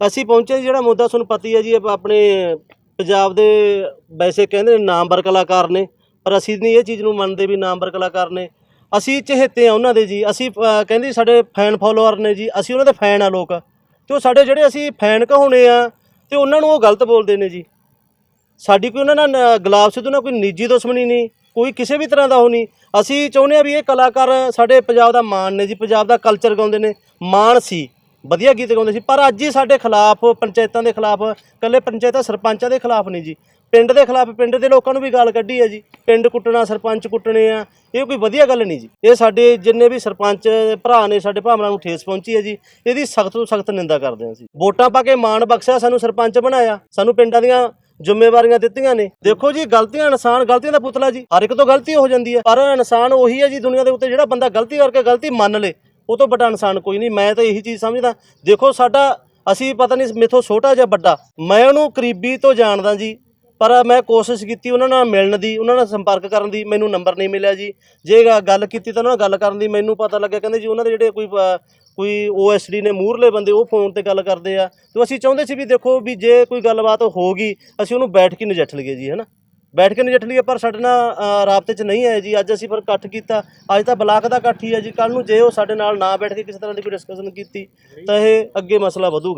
ਅਸੀਂ ਪਹੁੰਚੇ ਜੀ, ਜਿਹੜਾ ਮੁੱਦਾ ਤੁਹਾਨੂੰ ਪਤਾ ਹੀ ਹੈ ਜੀ ਆਪਣੇ ਪੰਜਾਬ ਦੇ ਵੈਸੇ ਕਹਿੰਦੇ ਨੇ ਨਾਮਵਰ ਕਲਾਕਾਰ ਨੇ ਪਰ ਅਸੀਂ ਨਹੀਂ ਇਹ ਚੀਜ਼ ਨੂੰ ਮੰਨਦੇ ਵੀ ਨਾਮਵਰ ਕਲਾਕਾਰ ਨੇ। ਅਸੀਂ ਚਹੇਤੇ ਆ ਉਹਨਾਂ ਦੇ ਜੀ ਅਸੀਂ ਕਹਿੰਦੇ ਸਾਡੇ ਫੈਨ ਫਾਲੋਅਰ ਨੇ ਜੀ ਅਸੀਂ ਉਹਨਾਂ ਦੇ ਫੈਨ ਆ ਲੋਕ। ਤੇ ਉਹ ਸਾਡੇ ਜਿਹੜੇ ਅਸੀਂ ਫੈਨ ਕਹਾਉਣੇ ਆ ਤੇ ਉਹਨਾਂ ਨੂੰ ਉਹ ਗਲਤ ਬੋਲਦੇ ਨੇ ਜੀ। ਸਾਡੀ ਕੋਈ ਉਹਨਾਂ ਨਾਲ ਗੁਲਾਬ ਸਿੱਧੂ ਨਾਲ ਕੋਈ ਨਿੱਜੀ ਦੁਸ਼ਮਣੀ ਨਹੀਂ ਕੋਈ ਕਿਸੇ ਵੀ ਤਰ੍ਹਾਂ ਦਾ ਉਹ ਨਹੀਂ। ਅਸੀਂ ਚਾਹੁੰਦੇ ਆ ਵੀ ਇਹ ਕਲਾਕਾਰ ਸਾਡੇ ਪੰਜਾਬ ਦਾ ਮਾਣ ਨੇ ਜੀ ਪੰਜਾਬ ਦਾ ਕਲਚਰ ਗਾਉਂਦੇ ਨੇ। ਮਾਣ ਸੀ। ਵਧੀਆ ਗੀਤ ਗਾਉਂਦੇ ਸੀ, ਪਰ ਅੱਜ ਹੀ ਸਾਡੇ ਖਿਲਾਫ, ਪੰਚਾਇਤਾਂ ਦੇ ਖਿਲਾਫ ਕੱਲੇ ਪੰਚਾਇਤਾਂ ਸਰਪੰਚਾਂ ਦੇ ਖਿਲਾਫ ਨਹੀਂ ਜੀ। ਪਿੰਡ ਦੇ ਖਿਲਾਫ, ਪਿੰਡ ਦੇ ਲੋਕਾਂ ਨੂੰ ਵੀ ਗਾਲ ਕੱਢੀ ਹੈ ਜੀ। ਪਿੰਡ ਕੁੱਟਣਾ, ਸਰਪੰਚ ਕੁੱਟਣੇ ਆ, ਇਹ ਕੋਈ ਵਧੀਆ ਗੱਲ ਨਹੀਂ ਜੀ। ਇਹ ਸਾਡੇ ਜਿੰਨੇ ਵੀ ਸਰਪੰਚ ਭਰਾ ਨੇ, ਸਾਡੇ ਭਾਵਨਾ ਨੂੰ ਠੇਸ ਪਹੁੰਚੀ ਹੈ ਜੀ। ਇਹਦੀ ਸਖਤ ਤੋਂ ਸਖਤ ਨਿੰਦਾ ਕਰਦੇ ਹਾਂ ਅਸੀਂ। ਵੋਟਾਂ ਪਾ ਕੇ ਮਾਣ ਬਖਸ਼ਿਆ, ਸਾਨੂੰ ਸਰਪੰਚ ਬਣਾਇਆ। ਸਾਨੂੰ ਪਿੰਡਾਂ ਦੀਆਂ ਜ਼ਿੰਮੇਵਾਰੀਆਂ ਦਿੱਤੀਆਂ ਨੇ। ਦੇਖੋ ਜੀ, ਗਲਤੀਆਂ, ਇਨਸਾਨ ਗਲਤੀਆਂ ਦਾ ਪੁਤਲਾ ਜੀ। ਹਰ ਇੱਕ ਤੋਂ ਗਲਤੀ ਹੋ ਜਾਂਦੀ ਹੈ ਪਰ ਇਨਸਾਨ ਉਹੀ ਹੈ ਜੀ ਦੁਨੀਆ ਦੇ ਉੱਤੇ ਜਿਹੜਾ ਬੰਦਾ ਗਲਤੀ ਕਰਕੇ ਗਲਤੀ ਮੰਨ ਲੇ। ਉਹ ਤੋਂ ਵੱਡਾ ਇਨਸਾਨ ਕੋਈ ਨਹੀਂ ਮੈਂ ਤਾਂ ਇਹੀ ਚੀਜ਼ ਸਮਝਦਾ। ਦੇਖੋ ਸਾਡਾ ਅਸੀਂ ਪਤਾ ਨਹੀਂ ਮੇਥੋਂ ਛੋਟਾ ਜਾਂ ਵੱਡਾ। ਮੈਂ ਉਹਨੂੰ ਕਰੀਬੀ ਤੋਂ ਜਾਣਦਾ ਜੀ ਪਰ ਮੈਂ ਕੋਸ਼ਿਸ਼ ਕੀਤੀ ਉਹਨਾਂ ਨਾਲ ਮਿਲਣ ਦੀ ਉਹਨਾਂ ਨਾਲ ਸੰਪਰਕ ਕਰਨ ਦੀ ਮੈਨੂੰ ਨੰਬਰ ਨਹੀਂ ਮਿਲਿਆ ਜੀ। ਜੇ ਗੱਲ ਕੀਤੀ ਤਾਂ ਉਹਨਾਂ ਨਾਲ ਗੱਲ ਕਰਨ ਦੀ ਮੈਨੂੰ ਪਤਾ ਲੱਗਿਆ ਕਹਿੰਦੇ ਜੀ ਉਹਨਾਂ ਦੇ ਜਿਹੜੇ ਕੋਈ ਅ, ਕੋਈ ਓਐਸਡੀ ਨੇ ਮੂਰਲੇ ਬੰਦੇ ਉਹ ਫੋਨ ਤੇ ਗੱਲ ਕਰਦੇ ਆ। ਤੇ ਅਸੀਂ ਚਾਹੁੰਦੇ ਸੀ ਵੀ ਦੇਖੋ ਵੀ ਜੇ ਕੋਈ ਗੱਲਬਾਤ ਹੋ ਗਈ ਅਸੀਂ ਉਹਨੂੰ ਬੈਠ ਕੇ ਨਜਿੱਠ ਲਈਏ ਜੀ ਹੈਨਾ? ਬੈਠ ਕੇ ਨਜਿੱਠ ਲਈਏ ਪਰ ਸਾਡੇ ਨਾਲ ਅ, ਰਾਬਤੇ 'ਚ ਨਹੀਂ ਆਏ ਜੀ। ਅੱਜ ਅਸੀਂ ਪਰ ਇਕੱਠ ਕੀਤਾ। ਅੱਜ ਤਾਂ ਬਲਾਕ ਦਾ ਇਕੱਠ ਹੀ ਹੈ ਜੀ। ਕੱਲ ਨੂੰ ਜੇ ਉਹ ਸਾਡੇ ਨਾਲ ਨਾ ਬੈਠ ਕੇ ਕਿਸੇ ਤਰ੍ਹਾਂ ਦੀ ਕੋਈ ਡਿਸਕਸ਼ਨ ਕੀਤੀ ਤਾਂ ਇਹ ਅੱਗੇ ਮਸਲਾ ਵਧੂਗਾ।